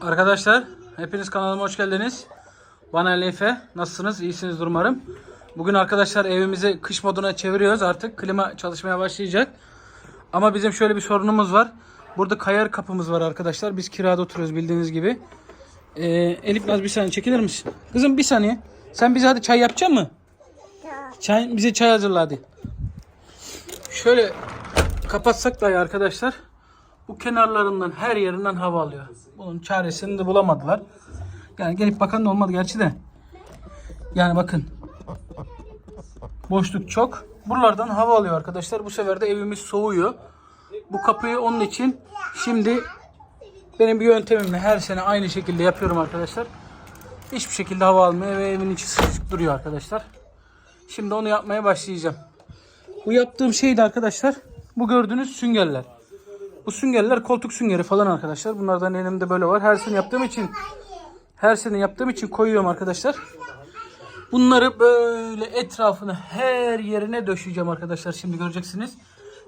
Arkadaşlar hepiniz kanalıma hoş geldiniz. Bana Efe. Nasılsınız? İyisinizdir umarım. Bugün arkadaşlar evimizi kış moduna çeviriyoruz. Artık klima çalışmaya başlayacak. Ama bizim şöyle bir sorunumuz var. Burada kayar kapımız var arkadaşlar. Biz kirada oturuyoruz bildiğiniz gibi. Ee, Elif Naz bir saniye çekilir misin? Kızım bir saniye. Sen bize hadi çay yapacak mı? Çay, bize çay hazırla hadi. Şöyle kapatsak dahi arkadaşlar bu kenarlarından her yerinden hava alıyor. Bunun çaresini de bulamadılar. Yani gelip bakan da olmadı gerçi de. Yani bakın. Boşluk çok. Buralardan hava alıyor arkadaşlar. Bu sefer de evimiz soğuyor. Bu kapıyı onun için şimdi benim bir yöntemimle her sene aynı şekilde yapıyorum arkadaşlar. Hiçbir şekilde hava almıyor ve evin içi sıcak duruyor arkadaşlar. Şimdi onu yapmaya başlayacağım. Bu yaptığım şey de arkadaşlar bu gördüğünüz süngerler. Bu süngerler koltuk süngeri falan arkadaşlar. Bunlardan elimde böyle var. Her sene yaptığım için her sene yaptığım için koyuyorum arkadaşlar. Bunları böyle etrafını her yerine döşeyeceğim arkadaşlar. Şimdi göreceksiniz.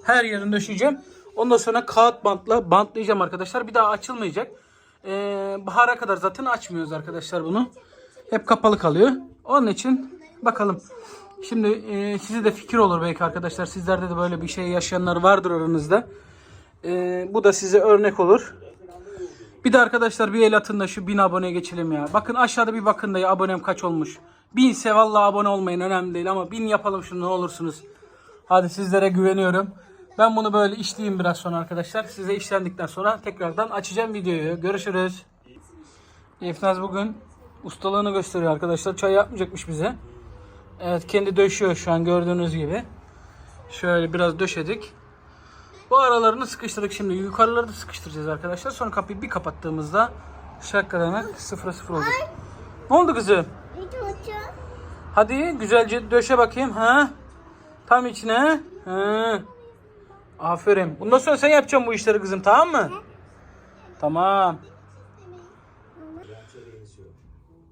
Her yerine döşeyeceğim. Ondan sonra kağıt bantla bantlayacağım arkadaşlar. Bir daha açılmayacak. Ee, bahara kadar zaten açmıyoruz arkadaşlar bunu. Hep kapalı kalıyor. Onun için bakalım. Şimdi e, size de fikir olur belki arkadaşlar. Sizlerde de böyle bir şey yaşayanlar vardır aranızda. Ee, bu da size örnek olur. Bir de arkadaşlar bir el atın da şu 1000 aboneye geçelim ya. Bakın aşağıda bir bakın da ya abonem kaç olmuş. 1000 ise vallahi abone olmayın önemli değil ama 1000 yapalım şunu ne olursunuz. Hadi sizlere güveniyorum. Ben bunu böyle işleyeyim biraz sonra arkadaşlar. Size işlendikten sonra tekrardan açacağım videoyu. Görüşürüz. Efnaz bugün ustalığını gösteriyor arkadaşlar. Çay yapmayacakmış bize. Evet kendi döşüyor şu an gördüğünüz gibi. Şöyle biraz döşedik. Bu aralarını sıkıştırdık şimdi. Yukarıları da sıkıştıracağız arkadaşlar. Sonra kapıyı bir kapattığımızda şaka demek sıfıra sıfır olacak. Ne oldu kızım? Hadi güzelce döşe bakayım. Ha? Tam içine. Ha. Aferin. Bundan sonra sen yapacaksın bu işleri kızım tamam mı? Tamam.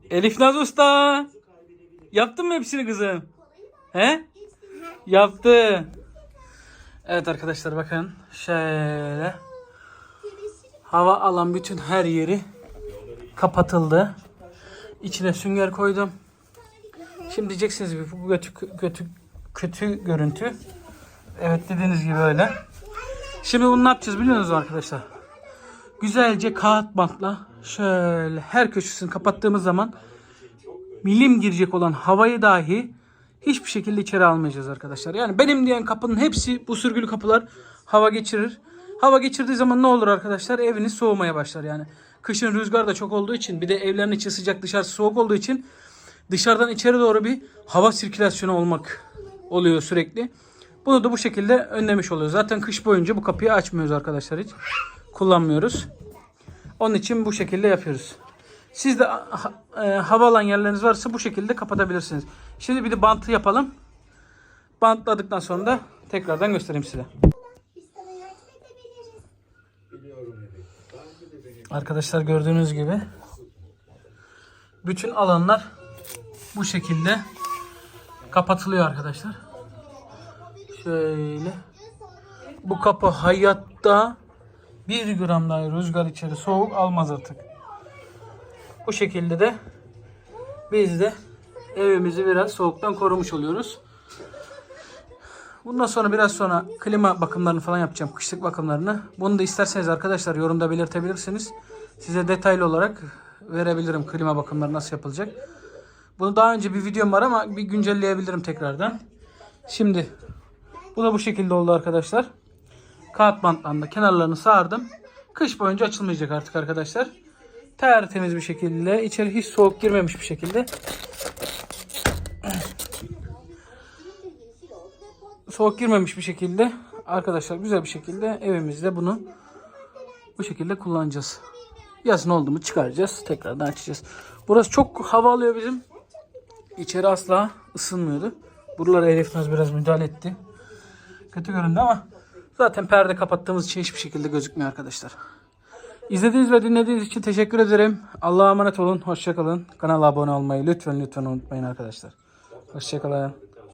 Elif Naz Usta. Yaptın mı hepsini kızım? He? Yaptı. Evet arkadaşlar bakın şöyle hava alan bütün her yeri kapatıldı. İçine sünger koydum. Şimdi diyeceksiniz bu kötü kötü kötü görüntü. Evet dediğiniz gibi öyle. Şimdi bunu ne yapacağız biliyor musunuz arkadaşlar? Güzelce kağıt bantla şöyle her köşesini kapattığımız zaman milim girecek olan havayı dahi hiçbir şekilde içeri almayacağız arkadaşlar. Yani benim diyen kapının hepsi bu sürgülü kapılar hava geçirir. Hava geçirdiği zaman ne olur arkadaşlar? Eviniz soğumaya başlar yani. Kışın rüzgar da çok olduğu için bir de evlerin içi sıcak dışarısı soğuk olduğu için dışarıdan içeri doğru bir hava sirkülasyonu olmak oluyor sürekli. Bunu da bu şekilde önlemiş oluyor. Zaten kış boyunca bu kapıyı açmıyoruz arkadaşlar hiç. Kullanmıyoruz. Onun için bu şekilde yapıyoruz. Siz de e, hava alan yerleriniz varsa bu şekilde kapatabilirsiniz. Şimdi bir de bantı yapalım. Bantladıktan sonra da tekrardan göstereyim size. Arkadaşlar gördüğünüz gibi bütün alanlar bu şekilde kapatılıyor arkadaşlar. Şöyle. Bu kapı hayatta bir gram daha rüzgar içeri soğuk almaz artık. Bu şekilde de biz de evimizi biraz soğuktan korumuş oluyoruz. Bundan sonra biraz sonra klima bakımlarını falan yapacağım. Kışlık bakımlarını. Bunu da isterseniz arkadaşlar yorumda belirtebilirsiniz. Size detaylı olarak verebilirim klima bakımları nasıl yapılacak. Bunu daha önce bir videom var ama bir güncelleyebilirim tekrardan. Şimdi bu da bu şekilde oldu arkadaşlar. Kağıt bantlarında kenarlarını sardım. Kış boyunca açılmayacak artık arkadaşlar. Tertemiz bir şekilde içeri hiç soğuk girmemiş bir şekilde soğuk girmemiş bir şekilde arkadaşlar güzel bir şekilde evimizde bunu bu şekilde kullanacağız. Yazın oldu mu çıkaracağız. Tekrardan açacağız. Burası çok hava alıyor bizim. İçeri asla ısınmıyordu. Buralara Elif Naz biraz müdahale etti. Kötü göründü ama zaten perde kapattığımız için hiçbir şekilde gözükmüyor arkadaşlar. İzlediğiniz ve dinlediğiniz için teşekkür ederim. Allah'a emanet olun. Hoşçakalın. Kanala abone olmayı lütfen lütfen unutmayın arkadaşlar. Hoşçakalın.